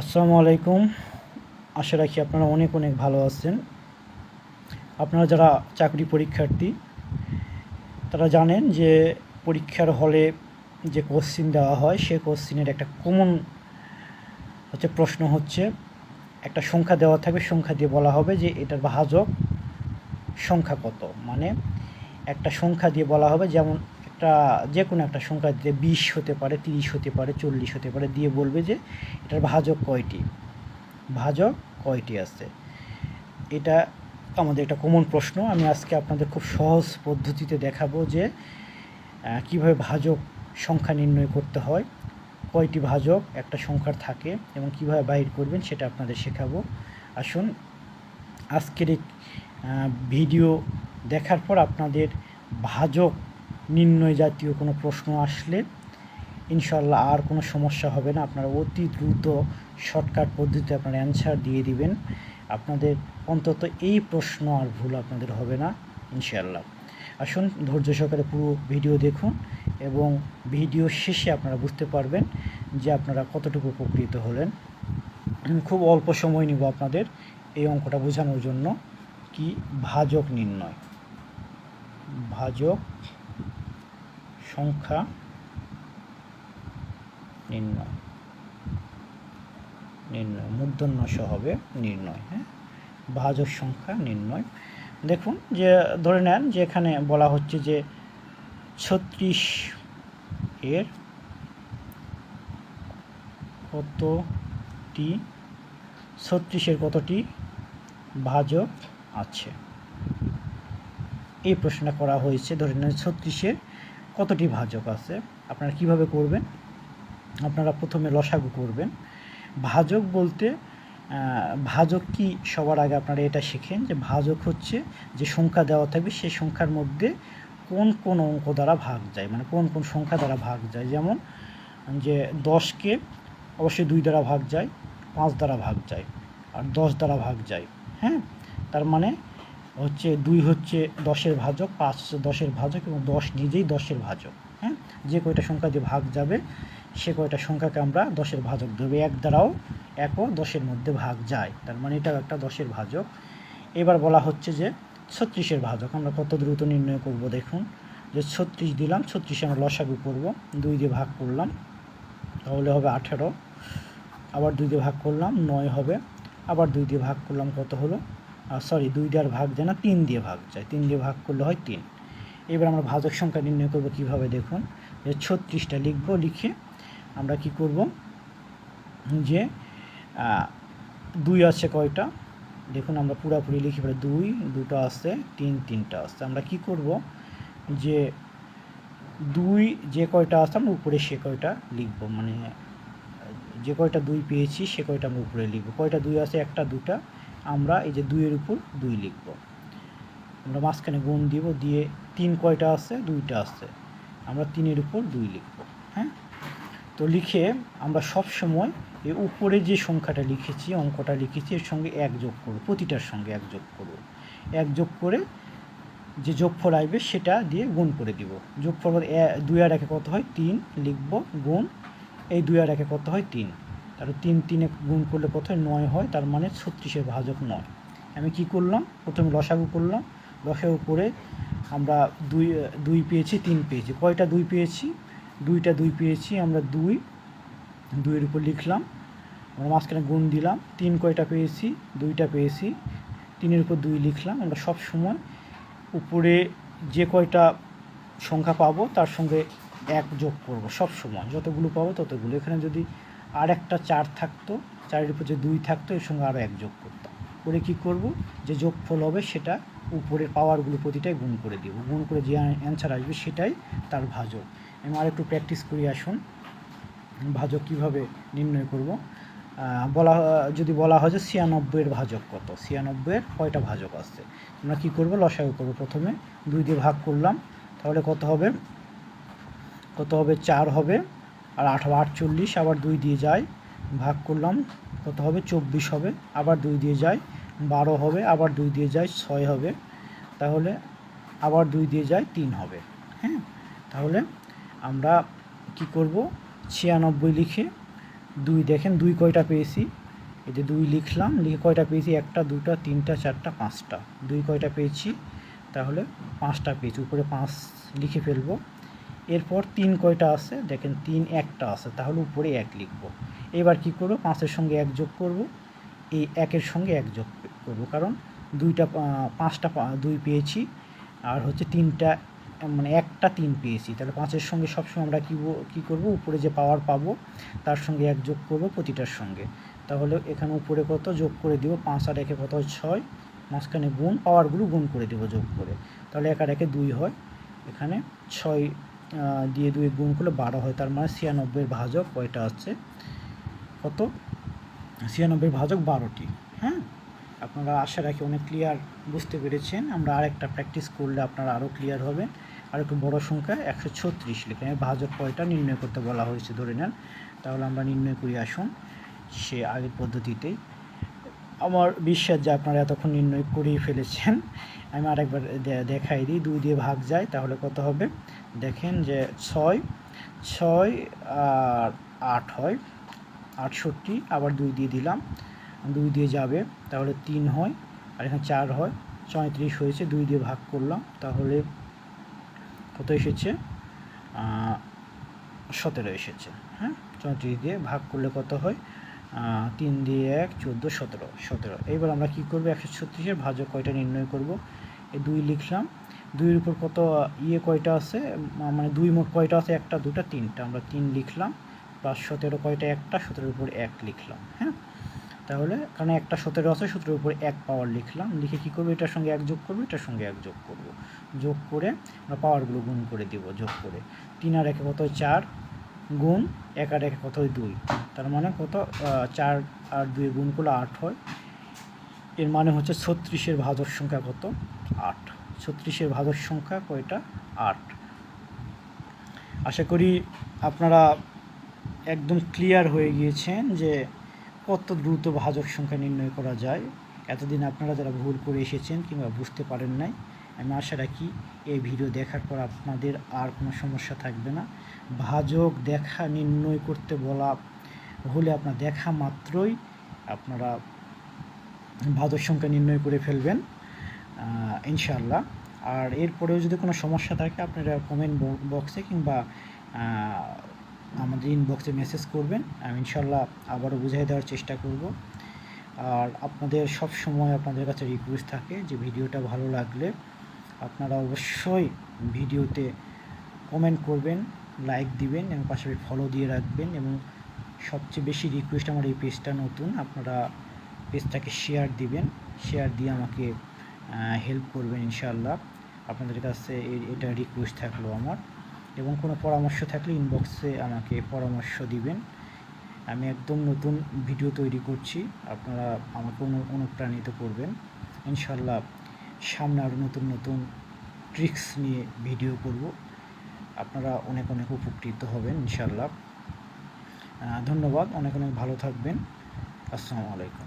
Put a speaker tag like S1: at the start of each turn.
S1: আসসালামু আলাইকুম। আশা রাখি আপনারা অনেক অনেক ভালো আছেন। আপনারা যারা চাকরি পরীক্ষার্থী, তারা জানেন যে পরীক্ষার হলে যে কোশ্চিন দেওয়া হয় সেই কোশ্চিনের একটা কমন হচ্ছে প্রশ্ন হচ্ছে, একটা সংখ্যা দেওয়া থাকবে, সংখ্যা দিয়ে বলা হবে যে এটার ভাজক সংখ্যা কত। মানে একটা সংখ্যা দিয়ে বলা হবে, যেমন একটা যে কোনো একটা সংখ্যা দিয়ে বিশ হতে পারে, তিরিশ হতে পারে, চল্লিশ হতে পারে, দিয়ে বলবে যে এটার ভাজক কয়টি? ভাজক কয়টি আছে? এটা আমাদের একটা কমন প্রশ্ন। আমি আজকে আপনাদের খুব সহজ পদ্ধতিতে দেখাবো যে কীভাবে ভাজক সংখ্যা নির্ণয় করতে হয়, কয়টি ভাজক একটা সংখ্যার থাকে এবং কীভাবে বাইর করবেন সেটা আপনাদের শেখাবো। আসুন, আজকের এই ভিডিও দেখার পর আপনাদের ভাজক নির্ণয় জাতীয় কোনো প্রশ্ন আসলে ইনশাল্লাহ আর কোনো সমস্যা হবে না। আপনারা অতি দ্রুত শর্টকাট পদ্ধতিতে আপনারা অ্যান্সার দিয়ে দিবেন। আপনাদের অন্তত এই প্রশ্ন আর ভুল আপনাদের হবে না ইনশাল্লাহ আসুন, ধৈর্য সহকারে পুরো ভিডিও দেখুন এবং ভিডিও শেষে আপনারা বুঝতে পারবেন যে আপনারা কতটুকু উপকৃত হলেন। খুব অল্প সময় নিব আপনাদের এই অঙ্কটা বোঝানোর জন্য। কি? ভাজক নির্ণয়। ভাজক সংখ্যা নির্ণয়। নির্ণয় মূর্ধন্য হবে নির্ণয় হ্যাঁ? ভাজক সংখ্যা নির্ণয়। দেখুন যে, ধরে নেন যে এখানে বলা হচ্ছে যে ছত্রিশ এর কতটি? ছত্রিশের কতটি ভাজক আছে? এই প্রশ্নটা করা হয়েছে, ধরে নেন ছত্রিশের কতটি ভাজক আছে? আপনারা কীভাবে করবেন? আপনারা প্রথমে লসাগু করবেন। ভাজক বলতে ভাজক কি সবার আগে আপনারা এটা শেখেন যে ভাজক হচ্ছে যে সংখ্যা দেওয়া থাকবে, সেই সংখ্যার মধ্যে কোন কোন অঙ্ক দ্বারা ভাগ যায় মানে কোন কোন সংখ্যা দ্বারা ভাগ যায়। যেমন, যে দশকে অবশ্যই দুই দ্বারা ভাগ যায়, পাঁচ দ্বারা ভাগ যায়, আর দশ দ্বারা ভাগ যায় হ্যাঁ? তার মানে হচ্ছে দুই হচ্ছে দশের ভাজক, পাঁচ দশের ভাজক এবং দশ নিজেই দশের ভাজক হ্যাঁ? যে কয়টা সংখ্যা দিয়ে ভাগ যাবে, সে কয়টা সংখ্যাকে আমরা দশের ভাজক দেবো। এক দ্বারাও একও দশের মধ্যে ভাগ যায়, তার মানে এটাও একটা দশের ভাজক। এবার বলা হচ্ছে যে ছত্রিশের ভাজক, আমরা কত দ্রুত নির্ণয় করব দেখুন। যে ছত্রিশ দিলাম, ছত্রিশে আমরা লসাগু করব, দুই দিয়ে ভাগ করলাম, তাহলে হবে আঠেরো। আবার দুই দিয়ে ভাগ করলাম, নয় হবে, আবার দুই দিয়ে ভাগ করলাম, কত হলো? সরি দুই দিয়ে ভাগ যায় না তিন দিয়ে ভাগ যায়। তিন দিয়ে ভাগ করলে হয় তিন। এবার আমরা ভাজক সংখ্যা নির্ণয় করব কীভাবে দেখুন। যে ছত্রিশটা লিখব, লিখে আমরা কি করব? যে দুই আছে কয়টা? দেখুন, আমরা পুরাপুরি লিখি পরে দুই, দুটো আছে, তিন, তিনটা আছে। আমরা কি করব? যে দুই যে কয়টা আছে, আমরা উপরে সে কয়টা লিখব। মানে যে কয়টা দুই পেয়েছি, সে কয়টা আমরা উপরে লিখব। কয়টা দুই আছে? একটা, দুটা। আমরা এই যে দুইয়ের উপর দুই লিখব। আমরা মাঝখানে গুণ দিব, দিয়ে তিন কয়টা আছে? দুইটা আছে। আমরা তিনের উপর দুই লিখব হ্যাঁ? তো লিখে আমরা সব সময় এই উপরে যে সংখ্যাটা লিখেছি, অঙ্কটা লিখেছি, এর সঙ্গে এক যোগ করব, প্রতিটার সঙ্গে এক যোগ করব। এক যোগ করে যে যোগফল আসবে সেটা দিয়ে গুণ করে দিব। যোগফল দুই আর একে কত হয়? তিন লিখব, গুণ। এই দুই আর একে কত হয়? তিন। তারপর তিন তিনে গুণ করলে হয়? নয় হয়, তার মানে ছত্রিশের ভাজক নয়। আমি কি করলাম? প্রথমে লসাগু করলাম। লসাগু করে আমরা দুই দুই পেয়েছি, তিন পেয়েছি। কয়টা দুই পেয়েছি? দুইটা দুই পেয়েছি, আমরা দুই, দুইয়ের উপর লিখলাম। আমরা মাঝখানে গুণ দিলাম। তিন কয়টা পেয়েছি? দুইটা পেয়েছি। তিনের উপর দুই লিখলাম। আমরা সব সময় উপরে যে কয়টা সংখ্যা পাবো, তার সঙ্গে এক যোগ করব। সব সময় যতগুলো পাবো ততগুলো। এখানে যদি আর একটা চার থাকতো, চারের উপর যে দুই থাকতো, এর সঙ্গে আরও এক যোগ করতাম। করে কি করব? যে যোগফল হবে সেটা উপরের পাওয়ারগুলো প্রতিটাই গুণ করে দিব। গুণ করে যে অ্যান্সার আসবে সেটাই তার ভাজক। আমি আর একটু প্র্যাকটিস করি, আসুন। ভাজক কীভাবে নির্ণয় করব? বলা, যদি বলা হয় যে ছিয়ানব্বইয়ের ভাজক কত? ছিয়ানব্বইয়ের কয়টা ভাজক আছে? আমরা কী করব? লসাগু করব প্রথমে। দুই দিয়ে ভাগ করলাম। তাহলে কত হবে? কত হবে? চার হবে। আর আট আটচল্লিশ, আবার দুই দিয়ে যায়, ভাগ করলাম, কত হবে? চব্বিশ হবে, আবার দুই দিয়ে যায়, বারো হবে, আবার দুই দিয়ে যায়, ছয় হবে, তাহলে আবার দুই দিয়ে যায়, তিন হবে হ্যাঁ? তাহলে আমরা কি করব? ছিয়ানব্বই লিখে দুই, দেখেন দুই কয়টা পেয়েছি? এই যে দুই লিখলাম, লিখে কয়টা পেয়েছি? একটা দুটা তিনটা, চারটা, পাঁচটা, দুই কয়টা পেয়েছি? তাহলে পাঁচটা পেয়েছি, উপরে পাঁচ লিখে ফেলব। এরপর তিন কয়টা আছে? দেখেন তিন একটা আছে, তাহলে উপরে এক লিখব। এবার কি করব? পাঁচের সঙ্গে এক যোগ করব। এই একের সঙ্গে এক যোগ করব, কারণ দুইটা পাঁচটা দুই পেয়েছি, আর হচ্ছে তিনটা মানে একটা তিন পেয়েছি। তাহলে পাঁচের সঙ্গে সবসময় আমরা কী কী করব? উপরে যে পাওয়ার পাবো, তার সঙ্গে এক যোগ করব প্রতিটার সঙ্গে। তাহলে এখানে উপরে কত? যোগ করে দিব পাঁচ, আর একে কত? ছয়, মাঝখানে গুণ পাওয়ারগুলো গুণ করে দেবো যোগ করে। তাহলে এক আর একে দুই হয়, এখানে ছয় দিয়ে দুই গুণ করলে বারো হয়, তার মানে ছিয়ানব্বইয়ের ভাজক কয়টা আছে কত? ছিয়ানব্বই ভাজক বারোটি হ্যাঁ? আপনারা আশা রাখি অনেক ক্লিয়ার বুঝতে পেরেছেন। আমরা আরেকটা প্র্যাকটিস করলে আপনারা আরও ক্লিয়ার হবেন আর একটু বড় সংখ্যা একশো ছত্রিশ লিখে ভাজক কয়টা নির্ণয় করতে বলা হয়েছে ধরে নেন। তাহলে আমরা নির্ণয় করি, আসুন, সে আগের পদ্ধতিতেই। আমার বিশ্বাস যে আপনারা এতক্ষণ নির্ণয় করেই ফেলেছেন। আমি আরেকবার দেখাই দিই, দুই দিয়ে ভাগ যায়, তাহলে কত হবে? দেখেন যে ছয় ছয় আর আট হয়, আটষট্টি, আবার দুই দিয়ে দিলাম, দুই দিয়ে যাবে, তাহলে তিন হয়, আর এখানে চার হয় চৌত্রিশ হয়েছে, দুই দিয়ে ভাগ করলাম, তাহলে কত এসেছে? সতেরো এসেছে হ্যাঁ? চৌত্রিশ দিয়ে ভাগ করলে কত হয়? তিন দিয়ে এক, চোদ্দ, সতেরো সতেরো। এইবার আমরা কী করব? একশো ছত্রিশের ভাজক কয়টা নির্ণয় করব? এই দুই লিখলাম। দুইয়ের উপর কত ইয়ে কয়টা আছে? মানে দুই মোট কয়টা আছে? একটা, দুটা, তিনটা। আমরা তিন লিখলাম, প্লাস সতেরো কয়টা? একটা, সতেরোর উপর এক লিখলাম হ্যাঁ? তাহলে কারণ একটা সতেরো আছে, সতেরোর উপর এক পাওয়ার লিখলাম। লিখে কী করব? এটার সঙ্গে এক যোগ করব, এটার সঙ্গে এক যোগ করব। যোগ করে আমরা পাওয়ারগুলো গুণ করে দিব, যোগ করে। তিন আর একে কত চার, গুণ এক আর একে কত দুই। তার মানে কত? চার আর দুই গুণ করলে আট হয়। এর মানে হচ্ছে ছত্রিশের ভাজক সংখ্যা কত? আট। ছত্রিশের ভাজক সংখ্যা কয়টা? আট। আশা করি আপনারা একদম ক্লিয়ার হয়ে গিয়েছেন যে কত দ্রুত ভাজক সংখ্যা নির্ণয় করা যায়। এতদিন আপনারা যারা ভুল করে এসেছেন কিংবা বুঝতে পারেন নাই, আমি আশা রাখি এই ভিডিও দেখার পর আপনাদের আর কোনো সমস্যা থাকবে না। ভাজক দেখা নির্ণয় করতে বলা হলে আপনার দেখা মাত্রই আপনারা ভাদর সংখ্যা নির্ণয় করে ফেলবেন ইনশাল্লাহ আর এরপরেও যদি কোনো সমস্যা থাকে, আপনারা কমেন্ট বক্সে কিংবা আমাদের ইনবক্সে মেসেজ করবেন। আমি ইনশাল্লাহ আবারও বুঝিয়ে দেওয়ার চেষ্টা করব। আর আপনাদের সব সময় আপনাদের কাছে রিকোয়েস্ট থাকে যে ভিডিওটা ভালো লাগলে আপনারা অবশ্যই ভিডিওতে কমেন্ট করবেন লাইক দিবেন এবং পাশাপাশি ফলো দিয়ে রাখবেন এবং সবচেয়ে বেশি রিকোয়েস্ট আমার এই পেজটা নতুন, আপনারা পেজটাকে শেয়ার দিবেন শেয়ার দিয়ে আমাকে হেল্প করবেন ইনশাআল্লাহ। আপনাদের কাছে এটা রিকোয়েস্ট থাকল আমার। এবং কোনো পরামর্শ থাকলে ইনবক্সে আমাকে পরামর্শ দিবেন। আমি একদম নতুন ভিডিও তৈরি করছি, আপনারা আমাকে অনু- অনুপ্রাণিত করবেন। ইনশাল্লাহ সামনে আরও নতুন নতুন ট্রিক্স নিয়ে ভিডিও করব। আপনারা অনেক অনেক উপকৃত হবেন ইনশাল্লাহ ধন্যবাদ। অনেক অনেক ভালো থাকবেন। আসসালামু আলাইকুম।